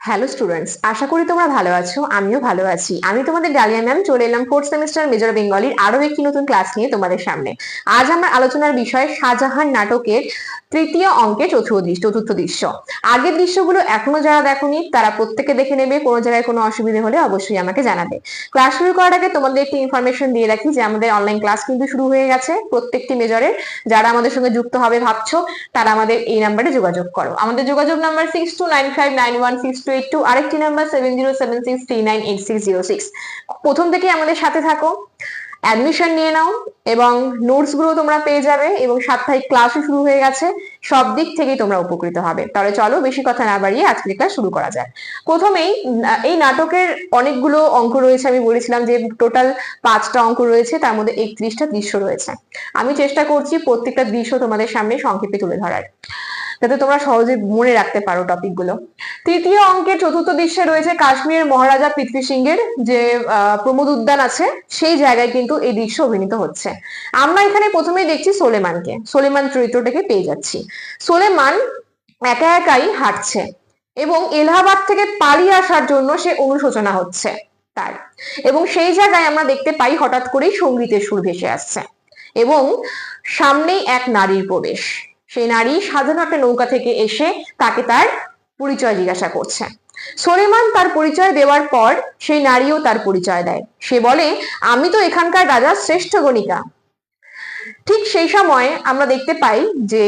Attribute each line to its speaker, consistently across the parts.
Speaker 1: Hello students আশা করি তোমরা ভালো আছো, আমিও ভালো আছি। আমি তোমাদের ডালিয়া ম্যাম চলে এলাম ফোর্থ সেমিস্টার মেজর বেঙ্গলির আরও একটি নতুন ক্লাস নিয়ে তোমাদের সামনে। আজ আমার আলোচনার বিষয় শাহজাহান নাটকের তৃতীয় অঙ্কে চতুর্থ চতুর্থ দৃশ্য। আগের দৃশ্যগুলো এখনও যারা দেখোনি, তারা প্রত্যেকে দেখে নেবে, কোনো জায়গায় কোনো অসুবিধা হলে অবশ্যই আমাকে জানাবে। ক্লাস শুরু করার আগে তোমাদের একটি ইনফরমেশন দিয়ে রাখি যে আমাদের অনলাইন ক্লাস কিন্তু শুরু হয়ে গেছে। প্রত্যেকটি মেজরের যারা আমাদের সঙ্গে যুক্ত হবে ভাবছ, তারা আমাদের এই নাম্বারে যোগাযোগ করো। আমাদের যোগাযোগ number six two nine five nine one six প্রথম থেকে আমাদের সাথে থাকো। অ্যাডমিশন নিয়ে নাও এবং নোটসগুলো তোমরা পেয়ে যাবে এবং সাপ্তাহিক ক্লাসও শুরু হয়ে গেছে। সব দিক থেকেই তোমরা উপকৃত হবে। তাহলে চলো বেশি কথা না বাড়িয়ে আজকের ক্লাস শুরু করা যাক। প্রথমেই এই নাটকের অনেকগুলো অঙ্ক রয়েছে, আমি বলেছিলাম যে টোটাল পাঁচটা অঙ্ক রয়েছে, তার মধ্যে একত্রিশটা দৃশ্য রয়েছে। আমি চেষ্টা করছি প্রত্যেকটা দৃশ্য তোমাদের সামনে সংক্ষেপে তুলে ধরার। যাতে তোমরা সহজে মনে রাখতে পারো টপিকগুলো তৃতীয় অঙ্কের চতুর্থ দৃশ্যে রয়েছে কাশ্মীরের মহারাজা পৃথ্বী সিংহের যে প্রমোদ উদ্যান আছে, সেই জায়গায় কিন্তু এই দৃশ্য অভিনীত হচ্ছে। আমরা এখানে প্রথমেই দেখছি সোলেমানকে। সোলেমান চরিত্রটাকে পেয়ে যাচ্ছি। সোলেমান একা একাই হাঁটছে এবং এলাহাবাদ থেকে পালিয়ে আসার জন্য সে অনুশোচনা হচ্ছে তার। এবং সেই জায়গায় আমরা দেখতে পাই হঠাৎ করেই সঙ্গীতের সুর ভেসে আসছে এবং সামনেই এক নারীর প্রবেশ। সেই নারী সাধারণ একটা নৌকা থেকে এসে তাকে তার পরিচয় জিজ্ঞাসা করছে। সোলেমান তার পরিচয় দেওয়ার পর সেই নারীও তার পরিচয় দেয়। সে বলে, আমি তো এখানকার রাজার শ্রেষ্ঠ গণিকা ঠিক সেই সময় আমরা দেখতে পাই যে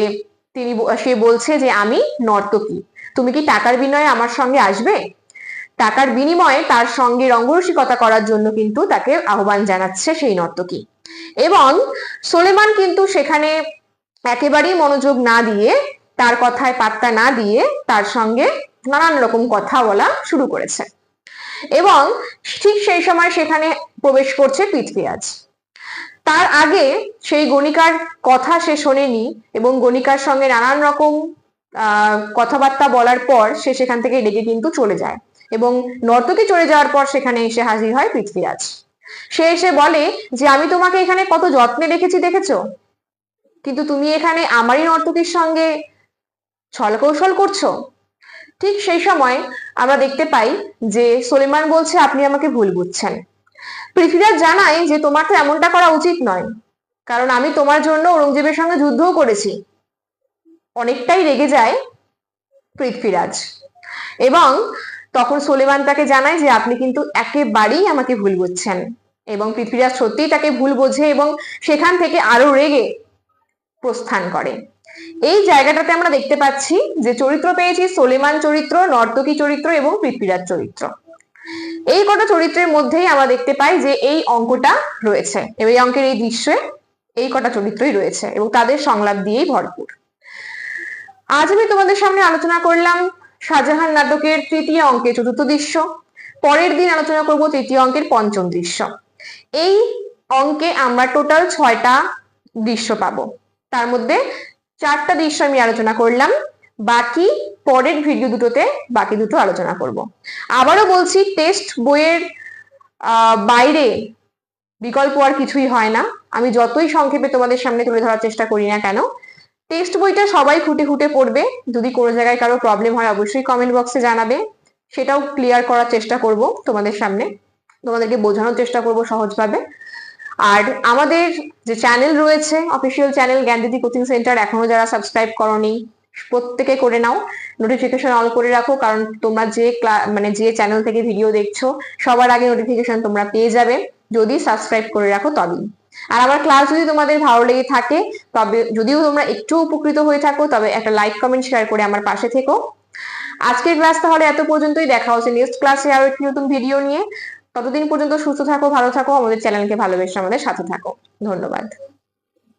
Speaker 1: তিনি সে বলছে যে, আমি নর্তকী। তুমি কি টাকার বিনিময়ে আমার সঙ্গে আসবে? টাকার বিনিময়ে তার সঙ্গে রঙ্গরসিকতা করার জন্য কিন্তু তাকে আহ্বান জানাচ্ছে সেই নর্তকী। এবং সোলেমান কিন্তু সেখানে একেবারেই মনোযোগ না দিয়ে তার কথায় পাত্তা না দিয়ে তার সঙ্গে নানান রকম কথা বলা শুরু করেছে। এবং ঠিক সেই সময় সেখানে প্রবেশ করছে পৃথ্বীরাজ। তার আগে সেই গণিকার কথা সে শোনেনি এবং গণিকার সঙ্গে নানান রকম কথাবার্তা বলার পর সে সেখান থেকে ডেকে কিন্তু চলে যায় এবং নর্তকী চলে যাওয়ার পর সেখানে এসে হাজির হয় পৃথ্বীরাজ। সে এসে বলে যে, আমি তোমাকে এখানে কত যত্নে রেখেছি দেখেছ? কিন্তু তুমি এখানে আমারই নর্তকীর সঙ্গে ছলকৌশল করছ? ঠিক সেই সময় আমরা দেখতে পাই যে সোলেমান বলছে, আপনি আমাকে ভুল বুঝছেন। পৃথ্বীরাজ জানায় যে তোমার তো এমনটা করা উচিত নয়। কারণ আমি তোমার জন্য ঔরঙ্গজেবের সঙ্গে যুদ্ধও করেছি। অনেকটাই রেগে যায় পৃথ্বীরাজ। এবং তখন সোলেমান তাকে জানায় যে, আপনি কিন্তু একেবারেই আমাকে ভুল বুঝছেন। এবং পৃথ্বীরাজ সত্যিই তাকে ভুল বোঝে এবং সেখান থেকে আরও রেগে প্রস্থান করে। এই জায়গাটাতে আমরা দেখতে পাচ্ছি যে চরিত্র পেয়েছি সোলেমান চরিত্র, নর্তকী চরিত্র এবং পৃথ্বীরাজ চরিত্র। এই কটা চরিত্রের মধ্যেই আমরা দেখতে পাই যে এই অঙ্কটা রয়েছে এবং এই অঙ্কের এই দৃশ্যে এই কটা চরিত্রই রয়েছে এবং তাদের সংলাপ দিয়েই ভরপুর। আজ আমি তোমাদের সামনে আলোচনা করলাম শাহজাহান নাটকের তৃতীয় অঙ্কের চতুর্থ দৃশ্য। পরের দিন আলোচনা করব তৃতীয় অঙ্কের পঞ্চম দৃশ্য। এই অঙ্কে আমরা টোটাল ছয়টা দৃশ্য পাবো। তার মধ্যে চারটা দৃশ্য আমি আলোচনা করলাম। বাকি পরের ভিডিও দুটোতে বাকি দুটো আলোচনা করব। আবারও বলছি টেস্ট বইয়ের বাইরে বিকল্প আর কিছুই হয় না। আমি যতই সংক্ষেপে তোমাদের সামনে তুলে ধরার চেষ্টা করি না কেন টেক্সট বইটা সবাই খুঁটে খুঁটে পড়বে। যদি কোনো জায়গায় কারও প্রবলেম হয়, অবশ্যই কমেন্ট বক্সে জানাবে। সেটাও ক্লিয়ার করার চেষ্টা করব তোমাদের সামনে। তোমাদেরকে বোঝানোর চেষ্টা করব সহজভাবে। আর আমাদের যে চ্যানেল রয়েছে official channel Gyandidi coaching centre এখনও যারা সাবস্ক্রাইব করনি, প্রত্যেকে করে নাও। নোটিফিকেশন অন করে রাখো, কারণ তোমরা যে মানে যে চ্যানেল থেকে ভিডিও দেখছ, সবার আগে নোটিফিকেশন তোমরা পেয়ে যাবে। যদি সাবস্ক্রাইব করে রাখো তবেই। আর আমার ক্লাস যদি তোমাদের ভালো লেগে থাকে, তবে যদিও তোমরা একটু উপকৃত হয়ে থাকো, তবে একটা লাইক কমেন্ট শেয়ার করে আমার পাশে থেকো। আজকের ক্লাস তাহলে এত পর্যন্তই। দেখা হচ্ছে নেক্সট ক্লাসে আরও একটি নতুন ভিডিও নিয়ে। ততদিন পর্যন্ত সুস্থ থাকো ভালো থাকো আমাদের চ্যানেলকে ভালোবেসে আমাদের সাথে থাকো। ধন্যবাদ।